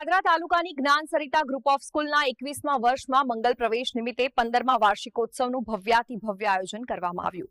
પાદરા તાલુકાની જ્ઞાન Sarita group of સ્કૂલના એકવીસમા વર્ષમાં મંગલ પ્રવેશ નિમિત્તે પંદરમા વાર્ષિકોત્સવનું ભવ્યાતિ ભવ્ય આયોજન કરવામાં આવ્યું.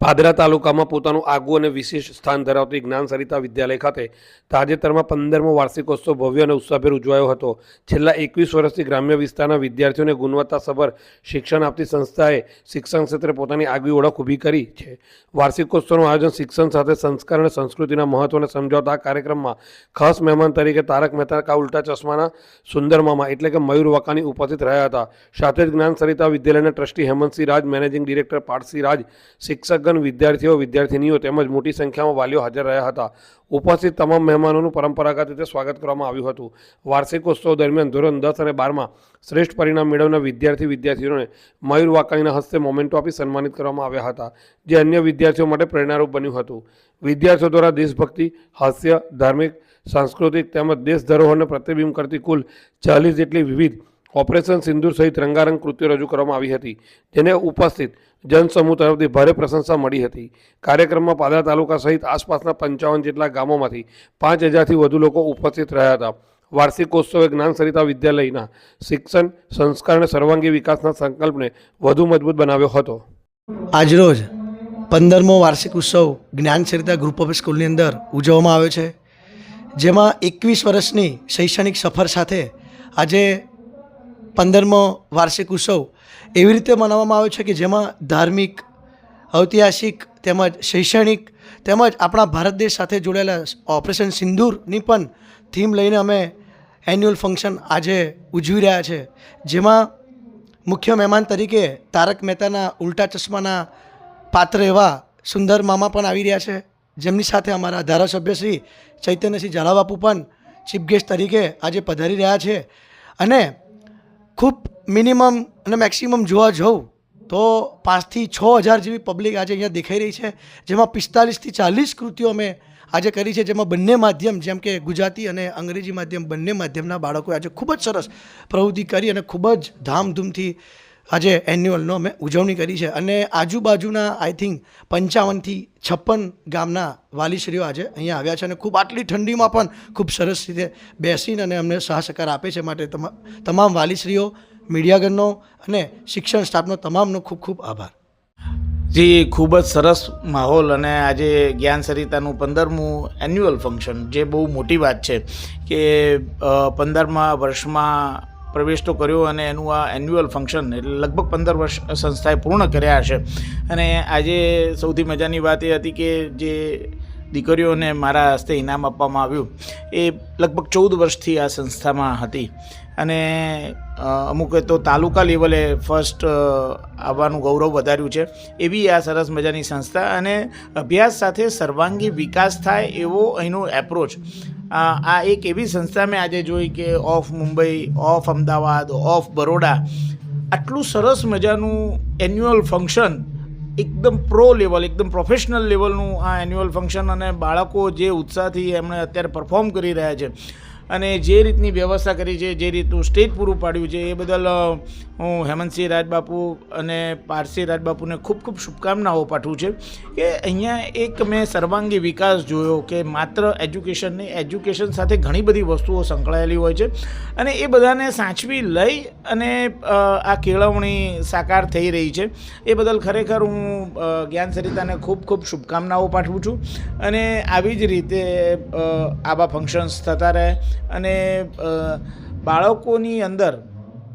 પાદરા તાલુકામાં પોતાનું આગવું અને વિશેષ સ્થાન ધરાવતી જ્ઞાન સરિતા વિદ્યાલય ખાતે તાજેતરમાં પંદરમો વાર્ષિકોત્સવ ભવ્ય અને ઉત્સાહભેર ઉજવાયો હતો. છેલ્લા એકવીસ વર્ષથી ગ્રામ્ય વિસ્તારના વિદ્યાર્થીઓને ગુણવત્તાસભર શિક્ષણ આપતી સંસ્થાએ શિક્ષણ ક્ષેત્રે પોતાની આગવી ઓળખ ઊભી કરી છે. વાર્ષિકોત્સવનું આયોજન શિક્ષણ સાથે સંસ્કાર અને સંસ્કૃતિના મહત્વને સમજાવતા આ કાર્યક્રમમાં ખાસ મહેમાન તરીકે તારક મહેતા કા ઉલ્ટા ચશ્માના સુંદર મામા એટલે કે મયુર વાકાની ઉપસ્થિત રહ્યા હતા. સાથે જ જ્ઞાન સરિતા વિદ્યાલયના trustee Hemantsinh Raj, managing director Parsi Raj, શિક્ષકગણ, વિદ્યાર્થીઓ, વિદ્યાર્થિનીઓ તેમજ મોટી સંખ્યામાં વાલીઓ હાજર રહ્યા હતા. ઉપસ્થિત તમામ મહેમાનોનું પરંપરાગત રીતે સ્વાગત કરવામાં આવ્યું હતું. વાર્ષિકોત્સવ દરમિયાન ધોરણ દસ અને બારમાં શ્રેષ્ઠ પરિણામ મેળવનાર વિદ્યાર્થી વિદ્યાર્થીઓને મયુર વાકાણીના હસ્તે મોમેન્ટો આપી સન્માનિત કરવામાં આવ્યા હતા, જે અન્ય વિદ્યાર્થીઓ માટે પ્રેરણારૂપ બન્યું હતું. વિદ્યાર્થીઓ દ્વારા દેશભક્તિ, હાસ્ય, ધાર્મિક, સાંસ્કૃતિક તેમજ દેશ ધરોહરને પ્રતિબિંબ કરતી કુલ ચાલીસ જેટલી વિવિધ ઓપરેશન સિંદૂર સહિત રંગારંગ કૃત્યો રજૂ કરવામાં આવી હતી, જેને ઉપસ્થિત જનસમૂહ તરફથી ભારે પ્રશંસા મળી હતી. કાર્યક્રમમાં પાદરા તાલુકા સહિત આસપાસના પંચાવન જેટલા ગામોમાંથી પાંચ હજારથી વધુ લોકો ઉપસ્થિત રહ્યા હતા. વાર્ષિકોત્સવે જ્ઞાન સરિતા વિદ્યાલયના શિક્ષણ સંસ્કાર અને સર્વાંગી વિકાસના સંકલ્પને વધુ મજબૂત બનાવ્યો હતો. આજરોજ પંદરમો વાર્ષિક ઉત્સવ જ્ઞાન સરિતા ગ્રુપ ઓફ સ્કૂલની અંદર ઉજવવામાં આવ્યો છે, જેમાં એકવીસ વર્ષની શૈક્ષણિક સફર સાથે આજે પંદરમો વાર્ષિક ઉત્સવ એવી રીતે મનાવવામાં આવ્યો છે કે જેમાં ધાર્મિક, ઐતિહાસિક તેમજ શૈક્ષણિક તેમજ આપણા ભારત દેશ સાથે જોડાયેલા ઓપરેશન સિંદૂરની પણ થીમ લઈને અમે એન્યુઅલ ફંક્શન આજે ઉજવી રહ્યા છે. જેમાં મુખ્ય મહેમાન તરીકે તારક મહેતાના ઉલ્ટા ચશ્માના પાત્ર એવા સુંદર મામા પણ આવી રહ્યા છે. જેમની સાથે અમારા ધારાસભ્ય શ્રી ચૈતન્યસિંહ ઝાલાબાપુ પણ ચીફ ગેસ્ટ તરીકે આજે પધારી રહ્યા છે. અને ખૂબ મિનિમમ અને મેક્સિમમ જોવા જાઉં તો પાંચથી છ હજાર જેવી પબ્લિક આજે અહીંયા દેખાઈ રહી છે, જેમાં પિસ્તાલીસથી ચાલીસ કૃતિઓ અમે આજે કરી છે, જેમાં બંને માધ્યમ, જેમ કે ગુજરાતી અને અંગ્રેજી માધ્યમ, બંને માધ્યમના બાળકોએ આજે ખૂબ જ સરસ પ્રવૃત્તિ કરી અને ખૂબ જ ધામધૂમથી આજે એન્યુઅલનો અમે ઉજવણી કરી છે. અને આજુબાજુના આઈ થિંક પંચાવનથી છપ્પન ગામના વાલીશ્રીઓ આજે અહીંયા આવ્યા છે અને ખૂબ આટલી ઠંડીમાં પણ ખૂબ સરસ રીતે બેસીને અને અમને સહસહકાર આપે છે માટે તમામ વાલીશ્રીઓ, મીડિયાગણનો અને શિક્ષણ સ્ટાફનો તમામનો ખૂબ ખૂબ આભાર. જી, ખૂબ જ સરસ માહોલ અને આજે જ્ઞાન સરિતાનું પંદરમું એન્યુઅલ ફંક્શન જે બહુ મોટી વાત છે કે પંદરમા વર્ષમાં પ્રવેશ તો કર્યો અને એનું આ એન્યુઅલ ફંક્શન એટલે લગભગ પંદર વર્ષ સંસ્થાએ પૂર્ણ કર્યા હશે અને આજે સૌથી મજાની વાત એ હતી કે જે દીકરીઓને મારા હસ્તે ઇનામ આપવામાં આવ્યું એ લગભગ ચૌદ વર્ષથી આ સંસ્થામાં હતી. અને અમુક તો તાલુકા લેવલે ફર્સ્ટ આવવાનું ગૌરવ વધાર્યું છે. એવી આ સરસ મજાની સંસ્થા અને અભ્યાસ સાથે સર્વાંગી વિકાસ થાય એવો અહીંનો એપ્રોચ આ એક એવી સંસ્થા મેં આજે જોઈ કે of Mumbai, of Ahmedabad, of Baroda, આટલું સરસ મજાનું એન્યુઅલ ફંક્શન એકદમ પ્રો લેવલ એકદમ પ્રોફેશનલ લેવલનું આ એન્યુઅલ ફંક્શન અને બાળકો જે ઉત્સાહથી એમણે અત્યારે પરફોર્મ કરી રહ્યા છે. અને જે રીતની વ્યવસ્થા કરી છે, જે રીતનું સ્ટેજ પૂરું પાડ્યું છે, એ બદલ હું હેમંતસિંહ રાજબાપુ અને પારસી રાજબાપુને ખૂબ ખૂબ શુભકામનાઓ પાઠવું છે કે અહીંયા એક મેં સર્વાંગી વિકાસ જોયો કે માત્ર એજ્યુકેશન નહીં, એજ્યુકેશન સાથે ઘણી બધી વસ્તુઓ સંકળાયેલી હોય છે અને એ બધાને સાચવી લઈ અને આ કેળવણી સાકાર થઈ રહી છે. એ બદલ ખરેખર હું જ્ઞાન સરિતાને ખૂબ ખૂબ શુભકામનાઓ પાઠવું છું અને આવી જ રીતે આવા ફંક્શન્સ થતા રહે અને બાળકોની અંદર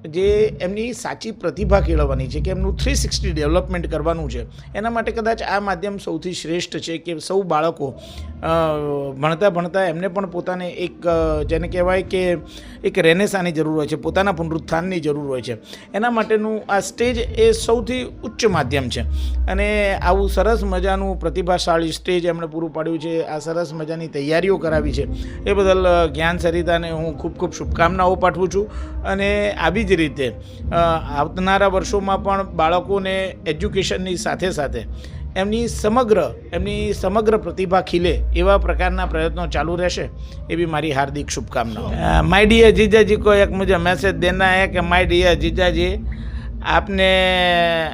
જે એમની સાચી પ્રતિભા કેળવવાની છે, કે એમનું થ્રી સિક્સટી ડેવલપમેન્ટ કરવાનું છે, એના માટે કદાચ આ માધ્યમ સૌથી શ્રેષ્ઠ છે કે સૌ બાળકો ભણતા ભણતા એમને પણ પોતાને એક જેને કહેવાય કે એક રેનેસાની જરૂર હોય છે, પોતાના પુનરુત્થાનની જરૂર હોય છે. એના માટેનું આ સ્ટેજ એ સૌથી ઉચ્ચ માધ્યમ છે. અને આવું સરસ મજાનું પ્રતિભાશાળી સ્ટેજ એમણે પૂરું પાડ્યું છે, આ સરસ મજાની તૈયારીઓ કરાવી છે. એ બદલ જ્ઞાન સરિતાને હું ખૂબ ખૂબ શુભકામનાઓ પાઠવું છું. અને આવી જ રીતે અ, આવનારા વર્ષોમાં પણ બાળકોને એજ્યુકેશનની સાથે સાથે એમની સમગ્ર એમની સમગ્ર પ્રતિભા ખીલે એવા પ્રકારના પ્રયત્નો ચાલુ રહેશે એવી મારી હાર્દિક શુભકામનાઓ માય ડિયર જીજાજી को एक मुझे मैसेज देना है कि माय डियर जीजाजी आपने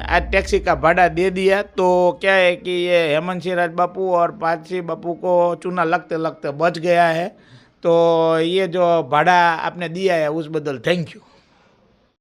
आज टैक्सी का भाड़ा दे दिया तो क्या है कि ये हेमंत सिंह राज बापू और पारसी बापू को चूना लगते लगते बच गया है तो ये जो भाड़ा आपने दिया है उस बदल थैंक यू